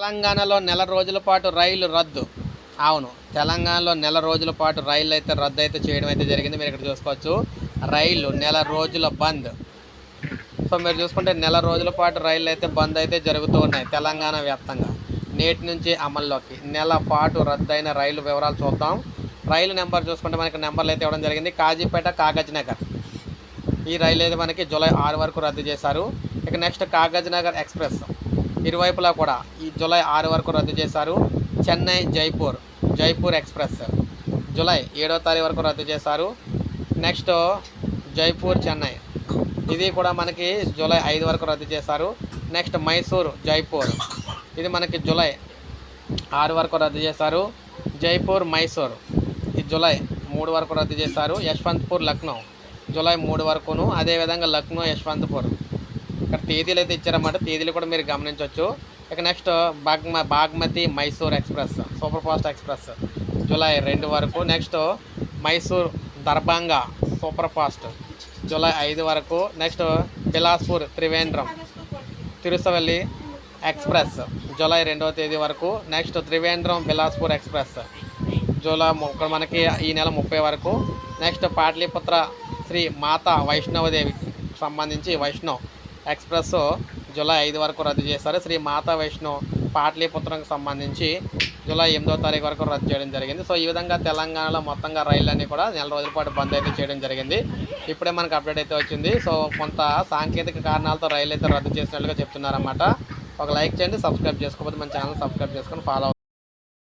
తెలంగాణలో నెల రోజుల పాటు రైలు రద్దు. అవును తెలంగాణలో నెల రోజుల పాటు రైలు అయితే రద్దు అయితే చేయడం అయితే జరిగింది. మీరు ఇక్కడ చూసుకోవచ్చు. రైలు నెల రోజుల బంద్. సో మీరు చూసుకుంటే నెల రోజుల పాటు రైళ్ళు అయితే బంద్ అయితే జరుగుతూ ఉన్నాయి తెలంగాణ వ్యాప్తంగా. నేటి నుంచి అమల్లోకి. నెల పాటు రద్దయిన రైలు వివరాలు చూద్దాం. రైలు నెంబర్ చూసుకుంటే మనకి నెంబర్లు అయితే ఇవ్వడం జరిగింది. కాజీపేట కాగజ్ నగర్ ఈ రైలు అయితే మనకి జూలై ఆరు వరకు రద్దు చేశారు. ఇక నెక్స్ట్ కాగజ్ నగర్ ఎక్స్ప్రెస్. ఇరువైపులా కూడా ఈ జూలై ఆరు వరకు రద్దు చేశారు చెన్నై జైపూర్ జైపూర్ ఎక్స్ప్రెస్. జూలై ఏడో తారీఖు వరకు రద్దు చేశారు. నెక్స్ట్ జైపూర్ చెన్నై. ఇది కూడా మనకి జూలై ఐదు వరకు రద్దు చేశారు. నెక్స్ట్ మైసూర్ జైపూర్. ఇది మనకి జూలై ఆరు వరకు రద్దు చేశారు. జైపూర్ మైసూర్. ఇది జూలై మూడు వరకు రద్దు చేశారు. యశ్వంత్పూర్ లక్నో. జూలై మూడు వరకును. అదేవిధంగా లక్నో యశ్వంత్పూర్. తేదీలు అయితే ఇచ్చారన్నమాట. తేదీలు కూడా మీరు గమనించవచ్చు ఇక next బాగ్మ Bagmati Mysore express super fast express July రెండు వరకు. Next Mysore Darbhanga super fast July ఐదు వరకు. Next Bilaspur Trivandrum తిరుసవల్లి express July రెండవ తేదీ వరకు. Next Trivandrum Bilaspur express July ఇక్కడ మనకి ఈ నెల ముప్పై వరకు. నెక్స్ట్ పాటలీపుత్ర శ్రీ మాతా వైష్ణవదేవికి సంబంధించి వైష్ణవ్ ఎక్స్ప్రెస్ జూలై ఐదు వరకు రద్దు చేశారు శ్రీ మాతా వైష్ణవ్ పాటలీపుత్రంకి సంబంధించి జూలై ఎనిమిదో తారీఖు వరకు రద్దు చేయడం జరిగింది. సో ఈ విధంగా తెలంగాణలో మొత్తంగా రైళ్ళన్నీ కూడా నెల రోజుల పాటు బంద్ అయితే చేయడం జరిగింది. ఇప్పుడే మనకు అప్డేట్ అయితే వచ్చింది. సో కొంత సాంకేతిక కారణాలతో రైలు అయితే రద్దు చేసినట్లుగా చెప్తున్నారన్నమాట. ఒక లైక్ చేయండి సబ్స్క్రైబ్ చేసుకోకపోతే మన ఛానల్ సబ్స్క్రైబ్ చేసుకొని ఫాలో